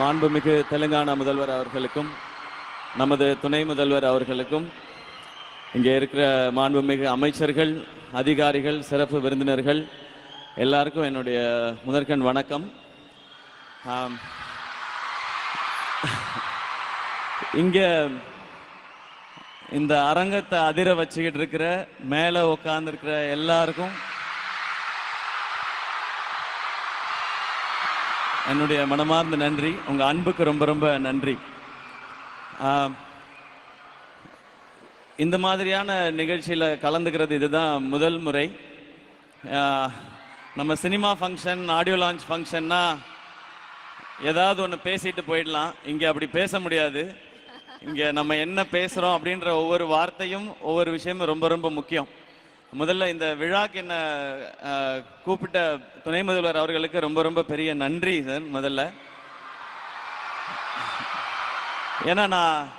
மாண்புமிகு தெலுங்கானா முதல்வர் அவர்களுக்கும் நமது துணை முதல்வர் அவர்களுக்கும் இங்கே இருக்கிற மாண்புமிகு அமைச்சர்கள் அதிகாரிகள் சிறப்பு விருந்தினர்கள் எல்லாருக்கும் என்னுடைய முதற்கண் வணக்கம். இங்கே இந்த அரங்கத்தை அதிர வச்சுக்கிட்டு இருக்கிற மேலே உட்கார்ந்துருக்கிற எல்லாருக்கும் என்னுடைய மனமார்ந்த நன்றி. உங்கள் அன்புக்கு ரொம்ப ரொம்ப நன்றி. இந்த மாதிரியான நிகழ்ச்சியில் கலந்துக்கிறது இதுதான் முதல் முறை. நம்ம சினிமா ஃபங்க்ஷன் ஆடியோ லான்ச் ஃபங்க்ஷன்னா ஏதாவது ஒன்று பேசிட்டு போயிடலாம். இங்கே அப்படி பேச முடியாது. இங்கே நம்ம என்ன பேசுகிறோம் அப்படின்ற ஒவ்வொரு வார்த்தையும் ஒவ்வொரு விஷயமும் ரொம்ப ரொம்ப முக்கியம். முதல்ல இந்த விழாக்கு என்ன கூப்பிட்ட துணை முதல்வர் அவர்களுக்கு ரொம்ப ரொம்ப பெரிய நன்றி சார் முதல்ல. ஏன்னா நான்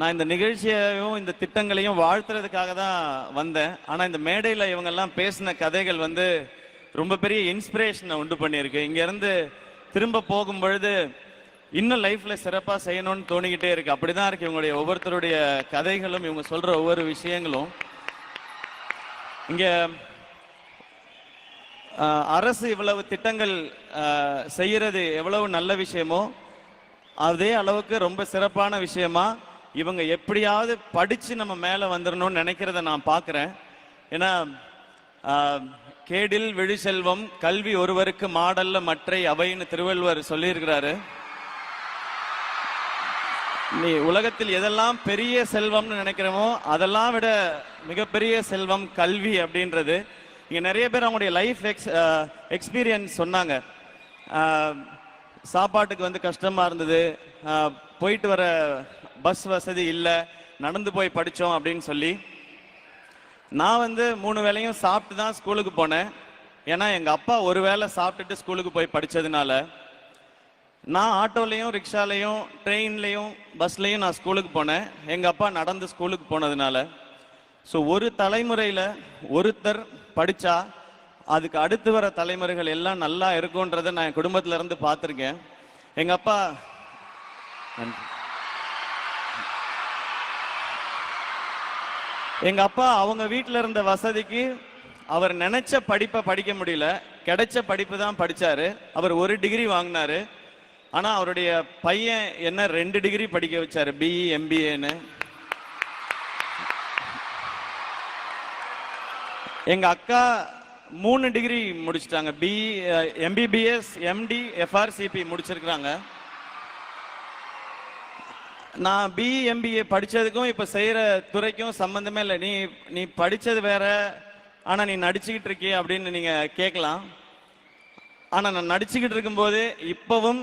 நான் இந்த நிகழ்ச்சியையும் இந்த திட்டங்களையும் வாழ்த்துறதுக்காக தான் வந்தேன். ஆனால் இந்த மேடையில் இவங்கெல்லாம் பேசின கதைகள் வந்து ரொம்ப பெரிய இன்ஸ்பிரேஷனை உண்டு பண்ணியிருக்கு. இங்கேருந்து திரும்ப போகும் பொழுது இன்னும் லைஃப்பில் சிறப்பாக செய்யணும்னு தோணிக்கிட்டே இருக்கு. அப்படிதான் இருக்கு இவங்களுடைய ஒவ்வொருத்தருடைய கதைகளும் இவங்க சொல்கிற ஒவ்வொரு விஷயங்களும். இங்க அரசு இவ்வளவு திட்டங்கள் செய்கிறது செய்யறது எவ்வளவு நல்ல விஷயமோ அதே அளவுக்கு ரொம்ப சிறப்பான விஷயமா இவங்க எப்படியாவது படிச்சு நம்ம மேல வந்துடணும்னு நினைக்கிறத நான் பார்க்குறேன் ஏன்னா கேடில் விழிசெல்வம் கல்வி ஒருவருக்கு மாடல்ல மற்றை அவைன்னு திருவள்ளுவர் சொல்லியிருக்கிறாரு. நீ உலகத்தில் எதெல்லாம் பெரிய செல்வம்னு நினைக்கிறோமோ அதெல்லாம் விட மிகப்பெரிய செல்வம் கல்வி அப்படின்றது. இங்கே நிறைய பேர் அவங்களுடைய லைஃப் எக்ஸ் எக்ஸ்பீரியன்ஸ் சொன்னாங்க. சாப்பாட்டுக்கு வந்து கஷ்டமாக இருந்தது. போயிட்டு வர பஸ் வசதி இல்லை. நடந்து போய் படித்தோம் அப்படின்னு சொல்லி. நான் வந்து மூணு வேளையும் சாப்பிட்டு தான் ஸ்கூலுக்கு போனேன். ஏன்னா எங்கள் அப்பா ஒரு வேளை சாப்பிட்டுட்டு ஸ்கூலுக்கு போய் படித்ததுனால நான் ஆட்டோலையும் ரிக்ஷாலையும் ட்ரெயின்லையும் பஸ்லையும் நான் ஸ்கூலுக்கு போனேன். எங்கள் அப்பா நடந்து ஸ்கூலுக்கு போனதுனால. ஸோ ஒரு தலைமுறையில் ஒருத்தர் படித்தா அதுக்கு அடுத்து வர தலைமுறைகள் எல்லாம் நல்லா இருக்கும்ன்றதை நான் என் குடும்பத்துல இருந்து பார்த்துருக்கேன். எங்கள் அப்பா நன்றி. எங்க அப்பா அவங்க வீட்டில் இருந்த வசதிக்கு அவர் நினைச்ச படிப்பை படிக்க முடியல. கிடைச்ச படிப்பு தான் படிச்சாரு. அவர் ஒரு டிகிரி வாங்கினாரு. ஆனால் அவருடைய பையன் என்ன ரெண்டு டிகிரி படிக்க வச்சார் பிஇ எம்பிஏன்னு எங்கள் அக்கா மூணு டிகிரி முடிச்சிட்டாங்க. BE MBBS MD uh, FRCP முடிச்சிருக்கிறாங்க. நான் பிஇ எம்பிஏ படித்ததுக்கும் இப்போ செய்கிற துறைக்கும் சம்மந்தமே இல்லை. நீ நீ படித்தது வேற ஆனால் நீ நடிச்சுக்கிட்டு இருக்கிய அப்படின்னு நீங்கள் கேட்கலாம். ஆனால் நான் நடிச்சுக்கிட்டு இருக்கும்போது இப்போவும்